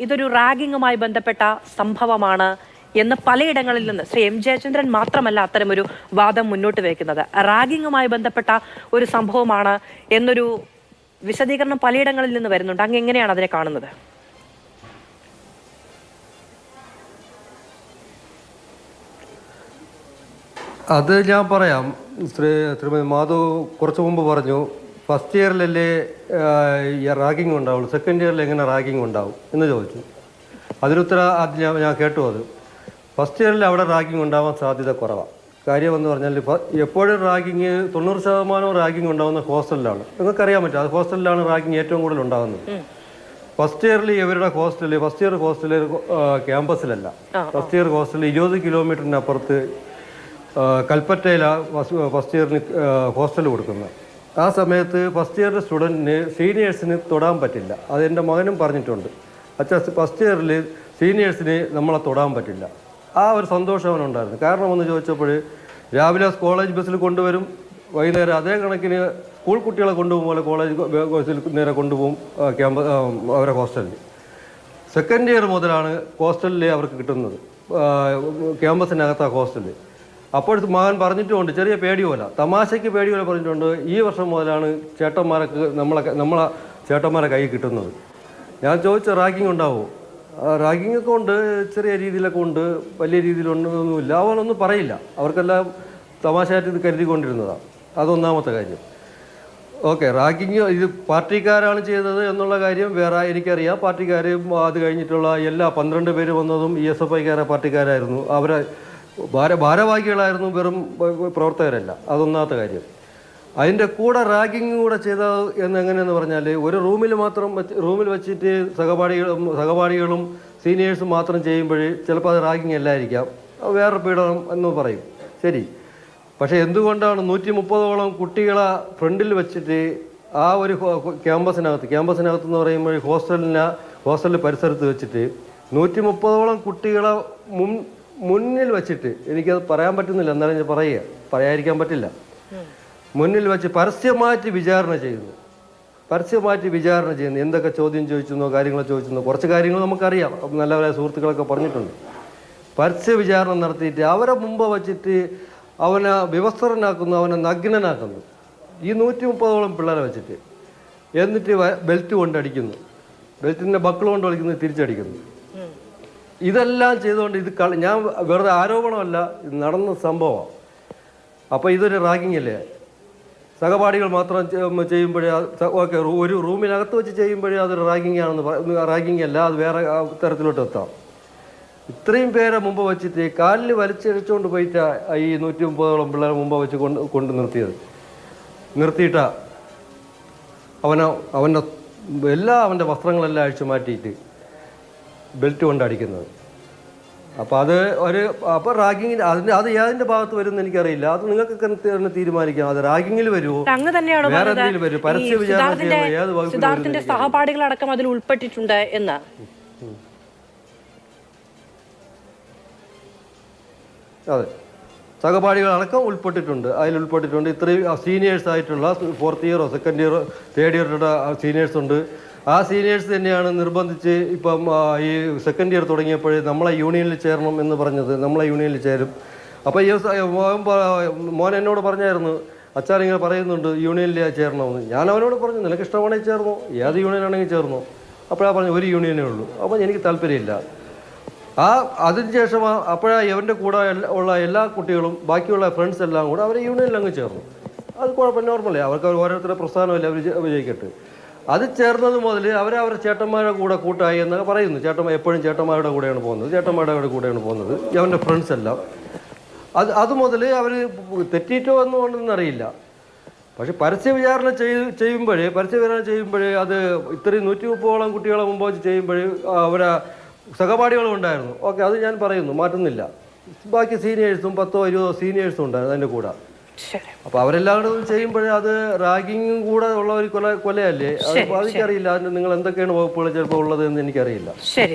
ഇതൊരു റാഗിങ്ങുമായി ബന്ധപ്പെട്ട സംഭവമാണ് എന്ന് പലയിടങ്ങളിൽ നിന്ന് ശ്രീ എം ജയചന്ദ്രൻ മാത്രമല്ല അത്തരമൊരു വാദം മുന്നോട്ട് വയ്ക്കുന്നത് റാഗിങ്ങുമായി ബന്ധപ്പെട്ട ഒരു സംഭവമാണ് എന്നൊരു വിശദീകരണം പലയിടങ്ങളിൽ നിന്ന് വരുന്നുണ്ട്. അങ്ങ് എങ്ങനെയാണ് അതിനെ കാണുന്നത്? അത് ഞാൻ പറയാം. ശ്രീ ശ്രീമതി മാധവ് കുറച്ചു മുമ്പ് പറഞ്ഞു ഫസ്റ്റ് ഇയറിലല്ലേ റാഗിങ് ഉണ്ടാവുള്ളൂ. സെക്കൻഡ് ഇയറിൽ എങ്ങനെ റാഗിങ് ഉണ്ടാവും എന്ന് ചോദിച്ചു. അതിനുത്തര അത് ഞാൻ ഞാൻ കേട്ടു അത്. ഫസ്റ്റ് ഇയറിൽ അവിടെ റാഗിങ് ഉണ്ടാവാൻ സാധ്യത കുറവാണ് കാര്യം എന്ന് പറഞ്ഞാൽ എപ്പോഴും റാഗിങ് തൊണ്ണൂറ് ശതമാനവും റാഗിങ് ഉണ്ടാകുന്ന ഹോസ്റ്റലിലാണ്. നിങ്ങൾക്കറിയാൻ പറ്റും അത് ഹോസ്റ്റലിലാണ് റാഗിങ് ഏറ്റവും കൂടുതൽ ഉണ്ടാകുന്നത് ഫസ്റ്റ് ഇയറിൽ ഇവരുടെ ഹോസ്റ്റലിൽ ഫസ്റ്റ് ഇയർ ഹോസ്റ്റലിൽ ക്യാമ്പസിലല്ല. ഫസ്റ്റ് ഇയർ ഹോസ്റ്റലിൽ ഇരുപത് കിലോമീറ്ററിനപ്പുറത്ത് കൽപ്പറ്റയിലാണ് ഫസ്റ്റ് ഇയറിന് ഹോസ്റ്റൽ കൊടുക്കുന്നത്. ആ സമയത്ത് ഫസ്റ്റ് ഇയറിലെ സ്റ്റുഡന്റിന് സീനിയേഴ്സിന് തൊടാൻ പറ്റില്ല. അത് എന്റെ മകനും പറഞ്ഞിട്ടുണ്ട്. അച്ഛാ ഫസ്റ്റ് ഇയറിൽ സീനിയേഴ്സിന് നമ്മളെ തൊടാൻ പറ്റില്ല. ആ ഒരു സന്തോഷം അവനുണ്ടായിരുന്നു. കാരണം ഒന്ന് ചോദിച്ചപ്പോൾ രാവിലെ കോളേജ് ബസ്സിൽ കൊണ്ടുവരും വൈകുന്നേരം അതേ കണക്കിന് സ്കൂൾ കുട്ടികളെ കൊണ്ടുപോകും പോലെ കോളേജ് ബസ്സിൽ നേരെ കൊണ്ടുപോകും ക്യാമ്പ അവരെ ഹോസ്റ്റലിൽ സെക്കൻഡ് ഇയർ മുതലാണ് ഹോസ്റ്റലിൽ അവർക്ക് കിട്ടുന്നത്. ക്യാമ്പസിനകത്ത് ആ, ഹോസ്റ്റലിൽ അപ്പോൾ മകൻ പറഞ്ഞിട്ടുമുണ്ട് ചെറിയ പേടി പോലെ തമാശയ്ക്ക് പേടി പോലെ പറഞ്ഞിട്ടുണ്ട്. ഈ വർഷം മുതലാണ് ചേട്ടന്മാരൊക്കെ നമ്മളെ നമ്മളെ ചേട്ടന്മാരെ കൈ കിട്ടുന്നത്. ഞാൻ ചോദിച്ച റാഗിങ് ഉണ്ടാവുമോ റാഗിങ് ഒക്കെ ഉണ്ട് ചെറിയ രീതിയിലൊക്കെ ഉണ്ട് വലിയ രീതിയിലൊന്നുമില്ല. അവനൊന്നും പറയില്ല. അവർക്കെല്ലാം തമാശയായിട്ട് ഇത് കരുതിക്കൊണ്ടിരുന്നതാണ് അതൊന്നാമത്തെ കാര്യം. ഓക്കെ റാഗിങ് ഇത് പാർട്ടിക്കാരാണ് ചെയ്തത് എന്നുള്ള കാര്യം വേറെ എനിക്കറിയാം. പാർട്ടിക്കാരും അത് കഴിഞ്ഞിട്ടുള്ള എല്ലാ പന്ത്രണ്ട് പേര് വന്നതും ഇ എസ് എഫ് ഐക്കാരെ പാർട്ടിക്കാരായിരുന്നു. അവരെ ഭാര ഭാരവാഹികളായിരുന്നു വെറും പ്രവർത്തകരല്ല. അതൊന്നാമത്തെ കാര്യം. അതിന്റെ കൂടെ റാഗിങ് കൂടെ ചെയ്ത എന്ന് എങ്ങനെയെന്ന് പറഞ്ഞാൽ ഒരു റൂമിൽ മാത്രം വെച്ച് റൂമിൽ വെച്ചിട്ട് സഹപാഠികളും സഹപാഠികളും സീനിയേഴ്സും മാത്രം ചെയ്യുമ്പോൾ ചിലപ്പോൾ അത് റാഗിങ് അല്ലായിരിക്കാം. വേറെ പീഡനം എന്ന് പറയും. ശരി. പക്ഷേ എന്തുകൊണ്ടാണ് നൂറ്റി മുപ്പതോളം കുട്ടികളെ ഫ്രണ്ടിൽ വെച്ചിട്ട് ആ ഒരു ക്യാമ്പസിനകത്ത് ക്യാമ്പസിനകത്ത് എന്ന് പറയുമ്പോൾ ഹോസ്റ്റലിന് ഹോസ്റ്റലിൽ പരിസരത്ത് വെച്ചിട്ട് നൂറ്റി മുപ്പതോളം കുട്ടികളെ മുൻ മുന്നിൽ വെച്ചിട്ട് എനിക്കത് പറയാൻ പറ്റുന്നില്ല എന്നാലും ഞാൻ പറയുക. പറയാതിരിക്കാൻ പറ്റില്ല. മുന്നിൽ വെച്ച് പരസ്യമായിട്ട് വിചാരണ ചെയ്യുന്നു. പരസ്യമായിട്ട് വിചാരണ ചെയ്യുന്നു. എന്തൊക്കെ ചോദ്യം ചോദിച്ചെന്നോ കാര്യങ്ങൾ ചോദിച്ചെന്നോ കുറച്ച് കാര്യങ്ങൾ നമുക്കറിയാം. നല്ല നല്ലവരായ സുഹൃത്തുക്കളൊക്കെ പറഞ്ഞിട്ടുണ്ട്. പരസ്യ വിചാരണ നടത്തിയിട്ട് അവരെ മുമ്പ് വച്ചിട്ട് അവനെ വിവസ്ത്രനാക്കുന്നു അവനെ നഗ്നനാക്കുന്നു. ഈ നൂറ്റി മുപ്പതോളം പിള്ളേരെ വെച്ചിട്ട്. എന്നിട്ട് ബെൽറ്റ് കൊണ്ടടിക്കുന്നു. ബെൽറ്റിന്റെ ബക്കിൾ കൊണ്ട് വലിക്കുന്നു തിരിച്ചടിക്കുന്നു. ഇതെല്ലാം ചെയ്തുകൊണ്ട് ഇത് കളി ഞാൻ വെറുതെ ആരോപണമല്ല ഇത് നടന്ന സംഭവമാണ് അപ്പോൾ ഇതൊരു റാഗിങ് അല്ലേ? സഹപാഠികൾ മാത്രം ചെയ്യുമ്പോഴേ ഓക്കെ ഒരു റൂമിനകത്ത് വെച്ച് ചെയ്യുമ്പോഴേ അതൊരു റാഗിങ് ആണെന്ന് റാഗിങ് അല്ല അത് വേറെ തരത്തിലോട്ട് എത്താം. ഇത്രയും പേരെ മുമ്പ് വെച്ചിട്ട് കാലിൽ വലിച്ചടിച്ചുകൊണ്ട് പോയിട്ടാ ഈ നൂറ്റി മുപ്പതോളം പിള്ളേരെ മുമ്പ് വെച്ച് കൊണ്ട് കൊണ്ട് നിർത്തിയത്. നിർത്തിയിട്ടാ അവനെ അവന്റെ എല്ലാ അവന്റെ വസ്ത്രങ്ങളെല്ലാം അഴിച്ചു മാറ്റിയിട്ട് ബെൽറ്റ് കൊണ്ട് അടിക്കുന്നത് അപ്പോൾ അത് ഒരു അപ്പോൾ റാഗിങ്ങിൽ അതിന്റെ അത് ഏതിന്റെ ഭാഗത്ത് വരും എന്ന് എനിക്കറിയില്ല. അത് നിങ്ങൾക്ക് തീരുമാനിക്കാം? അത് റാഗിങ്ങിൽ വരുമോ അങ്ങ് തന്നെയാണോ വേറെ എന്തെങ്കിലും വരും. പരസ്യ വിചാരണ സിദ്ധാർത്ഥിന്റെ സഹപാഠികൾ അടക്കം സഹപാഠികളടക്കം അതിൽ ഉൾപ്പെട്ടിട്ടുണ്ട് എന്ന്. അതെ. സഹപാഠികളടക്കം ഉൾപ്പെട്ടിട്ടുണ്ട്. അതിൽ ഉൾപ്പെട്ടിട്ടുണ്ട്. ഇത്രയും സീനിയേഴ്സ് ആയിട്ടുള്ള ഫോർത്ത് ഇയറോ സെക്കൻഡ് ഇയറോ തേർഡ് ഇയറുടെ സീനിയേഴ്സ് ഉണ്ട്. ആ സീനിയേഴ്സ് തന്നെയാണ് നിർബന്ധിച്ച് ഇപ്പം ഈ സെക്കൻഡ് ഇയർ തുടങ്ങിയപ്പോൾ നമ്മളെ യൂണിയനിൽ ചേരണം എന്ന് പറഞ്ഞത് നമ്മളെ യൂണിയനിൽ ചേരും. അപ്പോൾ ഈ മോൻ എന്നോട് പറഞ്ഞായിരുന്നു അച്ഛൻ ഇങ്ങനെ പറയുന്നുണ്ട് യൂണിയനിൽ ചേരണമെന്ന്. ഞാൻ അവനോട് പറഞ്ഞു നിനക്ക് ഇഷ്ടമാണെങ്കിൽ ചേർന്നു ഏത് യൂണിയനാണെങ്കിൽ ചേർന്നു. അപ്പോഴാണ് പറഞ്ഞു ഒരു യൂണിയനേ ഉള്ളൂ. അപ്പോൾ എനിക്ക് താല്പര്യമില്ല. ആ അതിനുശേഷം അപ്പോഴാണ് ഇവന്റെ കൂടെ ഉള്ള എല്ലാ കുട്ടികളും ബാക്കിയുള്ള ഫ്രണ്ട്സ് എല്ലാം കൂടെ അവർ യൂണിയനിൽ അങ്ങ് ചേർന്നു. അത് കുഴപ്പം നോർമലേ അവർക്ക് ഓരോരുത്തരുടെ പ്രസ്ഥാനമല്ലേ അവർ വിജയിക്കട്ടെ. അത് ചേർന്നത് മുതൽ അവർ അവരെ ചേട്ടന്മാരുടെ കൂടെ കൂട്ടായി എന്നൊക്കെ പറയുന്നു. ചേട്ടന്മാർ എപ്പോഴും ചേട്ടന്മാരുടെ കൂടെയാണ് പോകുന്നത്. ചേട്ടന്മാരുടെ കൂടെയാണ് പോകുന്നത്. അവന്റെ ഫ്രണ്ട്സ് എല്ലാം. അത് അത് മുതൽ അവർ തെറ്റിയിട്ടോ എന്നുകൊണ്ടൊന്നും അറിയില്ല. പക്ഷെ പരസ്യ വിചാരണ ചെയ്ത് ചെയ്യുമ്പോഴേ പരസ്യ വിചാരണ ചെയ്യുമ്പോഴേ അത് ഇത്രയും നൂറ്റി മുപ്പതോളം കുട്ടികളെ മുമ്പ് വെച്ച് ചെയ്യുമ്പോഴേ അവരെ സഹപാഠികളും ഉണ്ടായിരുന്നു. ഓക്കെ അത് ഞാൻ പറയുന്നു. മാറ്റുന്നില്ല. ബാക്കി സീനിയേഴ്സും പത്തോ ഇരുപതോ സീനിയേഴ്സും ഉണ്ടായിരുന്നു അതിന്റെ കൂടെ. ശരി. അവരെല്ലാവരും ചെയ്യുമ്പോഴേ അത് റാഗിങ്ങും കൂടെ ഉള്ള ഒരു കൊല കൊലയല്ലേ? എനിക്കറിയില്ല. അതിന് നിങ്ങൾ എന്തൊക്കെയാണ് വകുപ്പുകൾ ചിലപ്പോൾ ഉള്ളത് എന്ന് എനിക്കറിയില്ല. ശരി.